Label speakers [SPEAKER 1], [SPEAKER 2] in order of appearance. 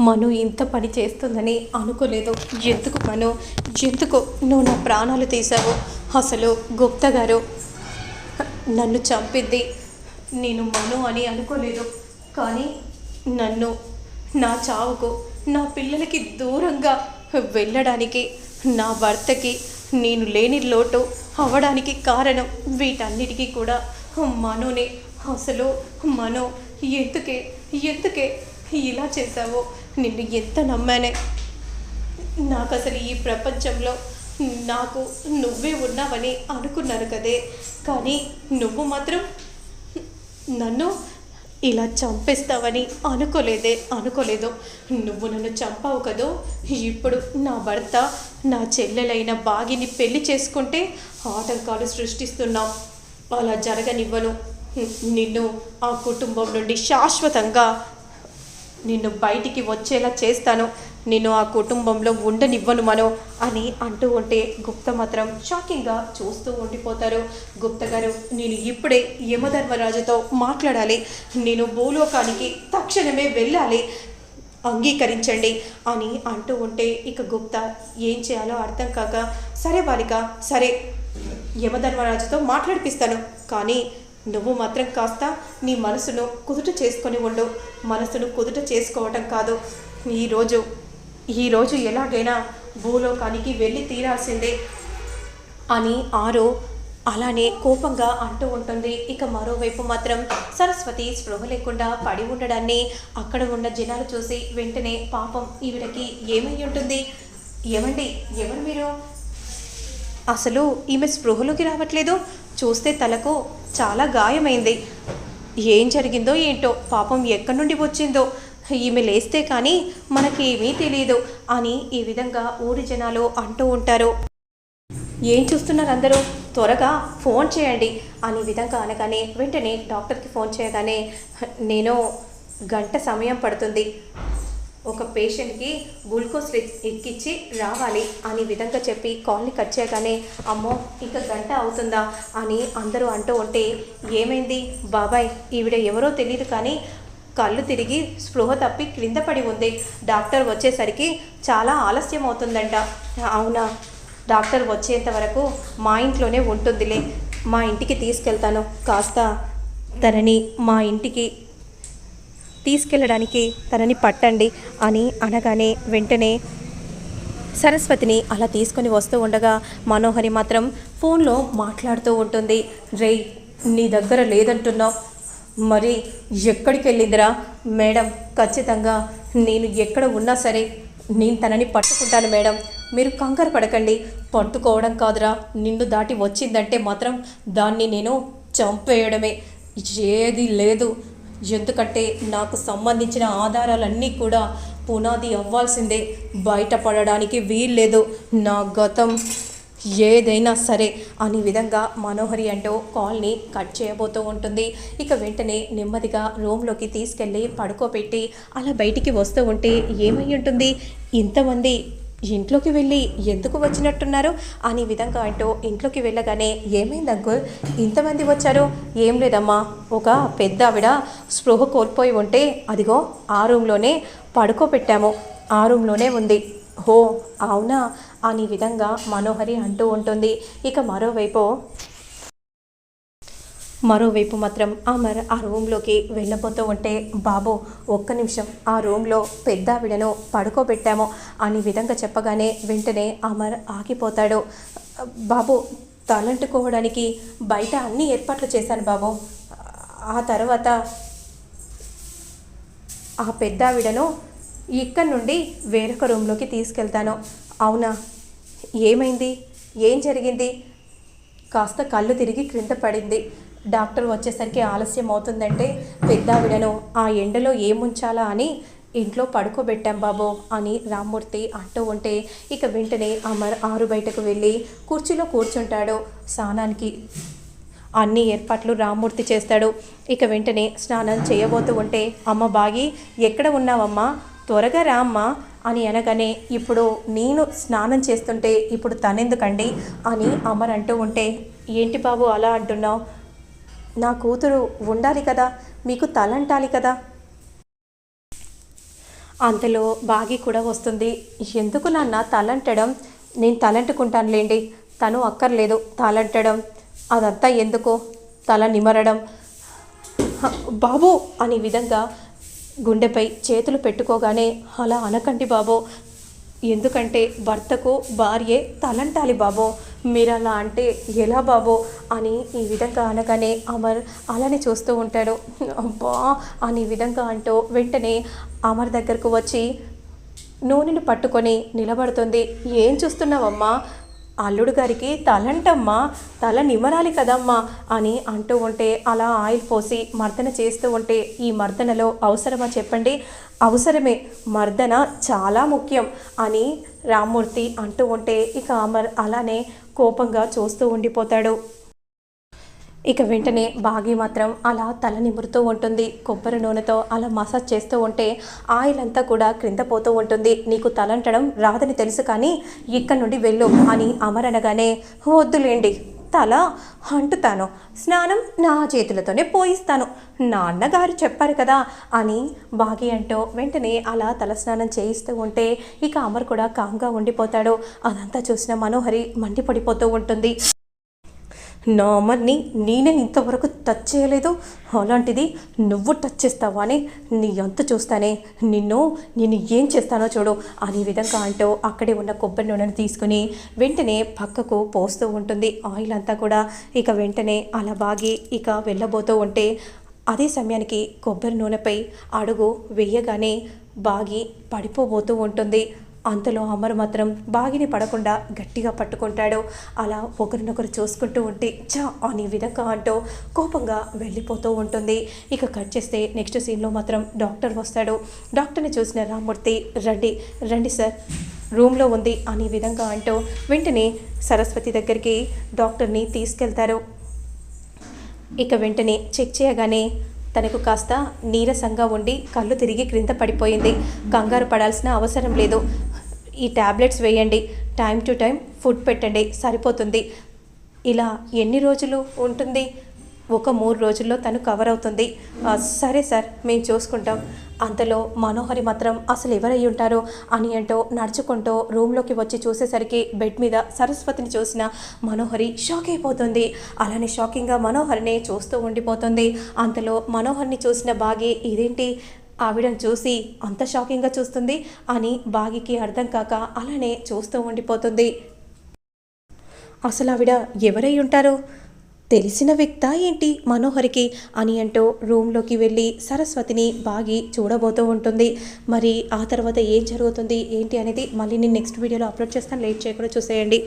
[SPEAKER 1] మను ఇంత పని చేస్తుందని అనుకోలేదు. ఎందుకు మను? ఎందుకు నువ్వు నా ప్రాణాలు తీసావు అసలు గుప్తా గారు నన్ను చంపింది నేను మను అని అనుకోలేదు. కానీ నన్ను నా చావుకు నా పిల్లలకి దూరంగా వెళ్ళడానికి నా భర్తకి నేను లేని లోటు అవ్వడానికి కారణం వీటన్నిటికీ కూడా మనోనే. అసలు మనో ఎందుకే ఎందుకే ఇలా చేశావో? నిన్ను ఎంత నమ్మానే? నాకు అసలు ఈ ప్రపంచంలో నాకు నువ్వే ఉన్నావని అనుకున్నాను కదే. కానీ నువ్వు మాత్రం నన్ను ఇలా చంపేస్తావని అనుకోలేదే అనుకోలేదు. నువ్వు నన్ను చంపావు కదో? ఇప్పుడు నా భర్త నా చెల్లెలైన బాగిని పెళ్ళి చేసుకుంటే ఆటంకాలు సృష్టిస్తున్నావు అలా జరగనివ్వను. నిన్ను ఆ కుటుంబం నుండి శాశ్వతంగా నిన్ను బయటికి వచ్చేలా చేస్తాను. నిన్ను ఆ కుటుంబంలో ఉండనివ్వను మనో అని అంటూ ఉంటే గుప్త మాత్రం షాకింగ్గా చూస్తూ ఉండిపోతారు. గుప్త గారు నేను ఇప్పుడే యమధర్మరాజుతో మాట్లాడాలి. నేను భూలోకానికి తక్షణమే వెళ్ళాలి. అంగీకరించండి అని అంటూ ఉంటే ఇక గుప్త ఏం చేయాలో అర్థం కాక సరే బాలిక సరే యమధర్మరాజుతో మాట్లాడిపిస్తాను. కానీ నువ్వు మాత్రం కాస్త నీ మనసును కుదుట చేసుకొని ఉండు. మనసును కుదుట చేసుకోవటం కాదు. ఈరోజు ఈరోజు ఎలాగైనా భూలోకానికి వెళ్ళి తీరాల్సిందే అని ఆరో అలానే కోపంగా అంటూ ఉంటుంది. ఇక మరోవైపు మాత్రం సరస్వతి స్పృహ లేకుండా పడి ఉండడాన్ని అక్కడ ఉన్న జనాలు చూసి వెంటనే పాపం ఈవిడకి ఏమై ఉంటుంది? ఏమండి? ఎవరు మీరు? అసలు ఈమె స్పృహలోకి రావట్లేదు? చూస్తే తలకు చాలా గాయమైంది. ఏం జరిగిందో ఏంటో పాపం ఎక్కడి నుండి వచ్చిందో ఈమె లేస్తే కానీ మనకేమీ తెలియదు అని ఈ విధంగా ఊరి జనాలు అంటూ ఉంటారు. ఏం చూస్తున్నారు అందరూ? త్వరగా ఫోన్ చేయండి అనే విధంగా అనగానే వెంటనే డాక్టర్కి ఫోన్ చేయగానే నేను గంట సమయం పడుతుంది. ఒక పేషెంట్కి గ్లూకోజ్ ఎక్కించి రావాలి అనే విధంగా చెప్పి కాల్ని కట్ చేయగానే అమ్మో ఇక గంట అవుతుందా? అని అందరూ అంటూ ఉంటే ఏమైంది బాబాయ్? ఈవిడ ఎవరో తెలియదు కానీ కళ్ళు తిరిగి స్పృహ తప్పి క్రింద పడి ఉంది. డాక్టర్ వచ్చేసరికి చాలా ఆలస్యం అవుతుందంట. అవునా? డాక్టర్ వచ్చేంత వరకు మా ఇంట్లోనే ఉంటుందిలే. మా ఇంటికి తీసుకెళ్తాను. కాస్త తనని మా ఇంటికి తీసుకెళ్ళడానికి తనని పట్టండి అని అనగానే వెంటనే సరస్వతిని అలా తీసుకొని వస్తూ ఉండగా మనోహరి మాత్రం ఫోన్లో మాట్లాడుతూ ఉంటుంది. రేయ్ నీ దగ్గర లేదంటున్నావు. మరి ఎక్కడికి వెళ్ళిందిరా? మేడం ఖచ్చితంగా నేను ఎక్కడ ఉన్నా సరే నేను తనని పట్టుకుంటాను మేడం. మీరు కంగారు పడకండి. పట్టుకోవడం కాదురా. నిన్ను దాటి వచ్చిందంటే మాత్రం దాన్ని నేను చంపేయడమే. ఏది లేదు. ఎందుకంటే నాకు సంబంధించిన ఆధారాలన్నీ కూడా పునాది అవ్వాల్సిందే. బయటపడడానికి వీల్లేదు. నా గతం ఏదైనా సరే అనే విధంగా మనోహరి అంటూ కాల్ని కట్ చేయబోతూ ఉంటుంది. ఇక వెంటనే నెమ్మదిగా రూమ్లోకి తీసుకెళ్ళి పడుకోబెట్టి అలా బయటికి వస్తూ ఉంటే ఏమై ఉంటుంది? ఇంతమంది ఇంట్లోకి వెళ్ళి ఎందుకు వచ్చినట్టున్నారు? అని విధంగా అంటూ ఇంట్లోకి వెళ్ళగానే ఏమైంది అంకుల్? ఇంతమంది వచ్చారు? ఏం లేదమ్మా. ఒక పెద్ద ఆవిడ స్పృహ కోల్పోయి ఉంటే అదిగో ఆ రూమ్లోనే పడుకోబెట్టాము. ఆ రూమ్లోనే ఉంది. హో అవునా? అని విధంగా మనోహరి అంటూ ఉంటుంది. ఇక మరోవైపు మరోవైపు మాత్రం అమర్ ఆ రూమ్లోకి వెళ్ళబోతూ ఉంటే బాబు ఒక్క నిమిషం. ఆ రూమ్లో పెద్దావిడను పడుకోబెట్టాము అని విధంగా చెప్పగానే వెంటనే అమర్ ఆగిపోతాడు. బాబు తలంటుకోవడానికి బయట అన్ని ఏర్పాట్లు చేశాను బాబు. ఆ తర్వాత ఆ పెద్దావిడను ఇక్కడ నుండి వేరొక రూమ్లోకి తీసుకెళ్తాను. అవునా? ఏమైంది? ఏం జరిగింది? కాస్త కళ్ళు తిరిగి క్రింద పడింది. డాక్టర్ వచ్చేసరికి ఆలస్యం అవుతుందంటే పెద్దావిడను ఆ ఎండలో ఏముంచాలా అని ఇంట్లో పడుకోబెట్టాం బాబు అని రామ్మూర్తి అంటూ ఉంటే ఇక వెంటనే అమర్ ఆరు బయటకు వెళ్ళి కుర్చీలో కూర్చుంటాడు. స్నానానికి అన్ని ఏర్పాట్లు రామ్మూర్తి చేస్తాడు. ఇక వెంటనే స్నానం చేయబోతూ ఉంటే అమ్మ బాగి ఎక్కడ ఉన్నావమ్మా? త్వరగా రామ్మా అని అనగానే ఇప్పుడు నేను స్నానం చేస్తుంటే ఇప్పుడు తనెందుకండి? అని అమర్ అంటూ ఉంటే ఏంటి బాబు అలా అంటున్నావు? నా కూతురు ఉండాలి కదా మీకు తలంటాలి కదా? అంతలో బాగి కూడా వస్తుంది. ఎందుకు నాన్న తలంటడం? నేను తలంటుకుంటానులేండి. తను అక్కర్లేదు తలంటడం. అదంతా ఎందుకో? తల నిమరడం. బాబు అనే విధంగా గుండెపై చేతులు పెట్టుకోగానే అలా అనకండి బాబు. ఎందుకంటే భర్తకు భార్యే తలంటాలి బాబో మీరు అలా అంటే ఎలా బాబో అని ఈ విధంగా అనగానే అమర్ అలానే చూస్తూ ఉంటాడు. అబ్బా అని ఈ విధంగా అంటూ వెంటనే అమర్ దగ్గరకు వచ్చి నూనెను పట్టుకొని నిలబడుతుంది. ఏం చూస్తున్నావమ్మా? అల్లుడు గారికి తలంటమ్మా తల నిమరాలి కదమ్మా అని అంటూ ఉంటే అలా ఆయిల్ పోసి మర్దన చేస్తూ ఉంటే ఈ మర్దనలో అవసరమా చెప్పండి? అవసరమే. మర్దన చాలా ముఖ్యం అని రామ్మూర్తి అంటూ ఉంటే ఇక అమర్ అలానే కోపంగా చూస్తూ ఉండిపోతాడు. ఇక వెంటనే బాగి మాత్రం అలా తల నిమురుతూ ఉంటుంది. కొబ్బరి నూనెతో అలా మసాజ్ చేస్తూ ఉంటే ఆయిల్ అంతా కూడా క్రింద పోతూ ఉంటుంది. నీకు తలంటడం రాదని తెలుసు కానీ ఇక్కడి నుండి వెళ్ళు అని అమరనగానే అనగానే వద్దులేండి తల అంటుతాను. స్నానం నా చేతులతోనే పోయిస్తాను. నాన్నగారు చెప్పారు కదా అని బాగి అంటూ వెంటనే అలా తల స్నానం చేయిస్తూ ఉంటే ఇక అమర్ కూడా కామ్గా ఉండిపోతాడు. అదంతా చూసిన మనోహరి మండిపడిపోతూ ఉంటుంది. నా అమ్మని నేనే ఇంతవరకు టచ్ చేయలేదు. అలాంటిది నువ్వు టచ్ చేస్తావా అని నీ అంత చూస్తానే. నిన్ను నేను ఏం చేస్తానో చూడు. అనే విధంగా అంటూ అక్కడే ఉన్న కొబ్బరి నూనెను తీసుకుని వెంటనే పక్కకు పోస్తూ ఉంటుంది. ఆయిల్ అంతా కూడా ఇక వెంటనే అలా బాగి ఇక వెళ్ళబోతూ ఉంటే అదే సమయానికి కొబ్బరి నూనెపై అడుగు వేయగానే బాగి పడిపోబోతూ ఉంటుంది. అంతలో అమరు మాత్రం బాగిని పడకుండా గట్టిగా పట్టుకుంటాడు. అలా ఒకరినొకరు చూసుకుంటూ ఉంటే చా అని విధంగా అంటూ కోపంగా వెళ్ళిపోతూ ఉంటుంది. ఇక కట్ చేస్తే నెక్స్ట్ సీన్లో మాత్రం డాక్టర్ వస్తాడు. డాక్టర్ని చూసిన రామ్మూర్తి రండి రండి సార్ రూమ్లో ఉంది అనే విధంగా అంటూ వెంటనే సరస్వతి దగ్గరికి డాక్టర్ని తీసుకెళ్తారు. ఇక వెంటనే చెక్ చేయగానే తనకు కాస్త నీరసంగా ఉండి కళ్ళు తిరిగి క్రింద పడిపోయింది. కంగారు పడాల్సిన అవసరం లేదు. ఈ టాబ్లెట్స్ వేయండి. టైం టు టైం ఫుడ్ పెట్టండి. సరిపోతుంది. ఇలా ఎన్ని రోజులు ఉంటుంది? ఒక మూడు రోజుల్లో తను కవర్ అవుతుంది. సరే సార్ మేము చూసుకుంటాం. అంతలో మనోహరి మాత్రం అసలు ఎవరై ఉంటారో అని అంటూ నడుచుకుంటూ రూమ్లోకి వచ్చి చూసేసరికి బెడ్ మీద సరస్వతిని చూసిన మనోహరి షాక్ అయిపోతుంది. అలానే షాకింగ్గా మనోహరిని చూస్తూ ఉండిపోతుంది. అంతలో మనోహర్ని చూసిన బాగి ఇదేంటి? ఆవిడని చూసి అంత షాకింగ్గా చూస్తుంది అని బాగికి అర్థం కాక అలానే చూస్తూ ఉండిపోతుంది. అసలు ఆవిడ ఎవరై ఉంటారు? తెలిసిన వ్యక్త ఏంటి మనోహరికి? అని అంటూ రూమ్లోకి వెళ్ళి సరస్వతిని బాగి చూడబోతూ ఉంటుంది. మరి ఆ తర్వాత ఏం జరుగుతుంది ఏంటి అనేది మళ్ళీ నేను నెక్స్ట్ వీడియోలో అప్లోడ్ చేస్తాను. లేట్ చేయకుండా చూసేయండి.